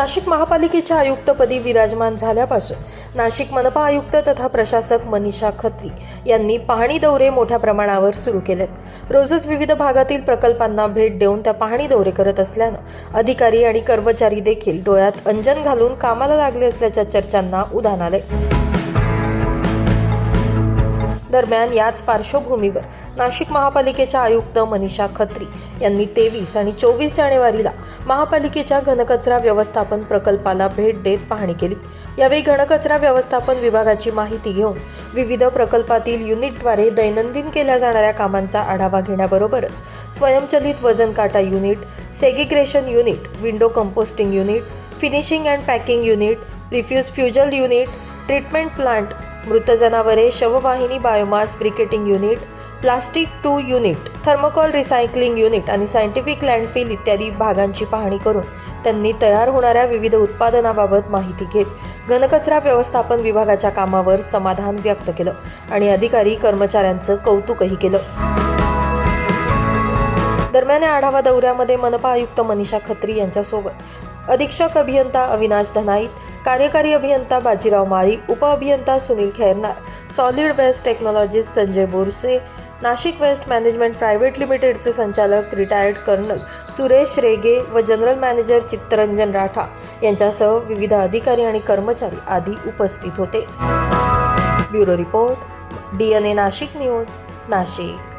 नाशिक महापालिकेच्या आयुक्तपदी विराजमान झाल्यापासून नाशिक मनपा आयुक्त तथा प्रशासक मनीषा खत्री यांनी पाहणी दौरे मोठ्या प्रमाणावर सुरू केलेत. रोजच विविध भागातील प्रकल्पांना भेट देऊन त्या पाहणी दौरे करत असल्यानं अधिकारी आणि कर्मचारी देखील डोळ्यात अंजन घालून कामाला लागले असल्याच्या चर्चांना उधाण आले दरम्यान याच पार्श्वभूमीवर नाशिक महापालिकेच्या आयुक्त मनीषा खत्री यांनी तेवीस आणि चोवीस जानेवारीला महापालिकेच्या घनकचरा व्यवस्थापन प्रकल्पाला भेट देत पाहणी केली. यावेळी घनकचरा व्यवस्थापन विभागाची माहिती घेऊन विविध प्रकल्पातील युनिटद्वारे दैनंदिन केल्या जाणाऱ्या कामांचा आढावा घेण्याबरोबरच स्वयंचलित वजन काटा unit segregation unit window composting unit finishing and packing unit refuse fuel unit treatment plant मृत जनावरे शववाहिनी biomass briquetting unit plastic to unit thermocol recycling unit आणि सायंटिफिक लँडफिल इत्यादी भागांची पाहणी करून त्यांनी तयार होणाऱ्या विविध उत्पादनाबाबत माहिती घेत घनकचरा व्यवस्थापन विभागाच्या कामावर समाधान व्यक्त केलं आणि अधिकारी कर्मचाऱ्यांचं कौतुकही केलं. दरम्यान या आढावा दौऱ्यामध्ये मनपा आयुक्त मनीषा खत्री यांच्यासोबत अधीक्षक अभियंता अविनाश धनाईत कार्यकारी अभियंता बाजीराव माळी उपअभियंता Sunil Khairnar solid waste technologist Sanjay Borse Nashik waste management private लिमिटेडचे संचालक रिटायर्ड कर्नल सुरेश रेगे व जनरल मॅनेजर चित्तरंजन राठा यांच्यासह विविध अधिकारी आणि कर्मचारी आदी उपस्थित होते. Bureau report D N A Nashik news Nashik.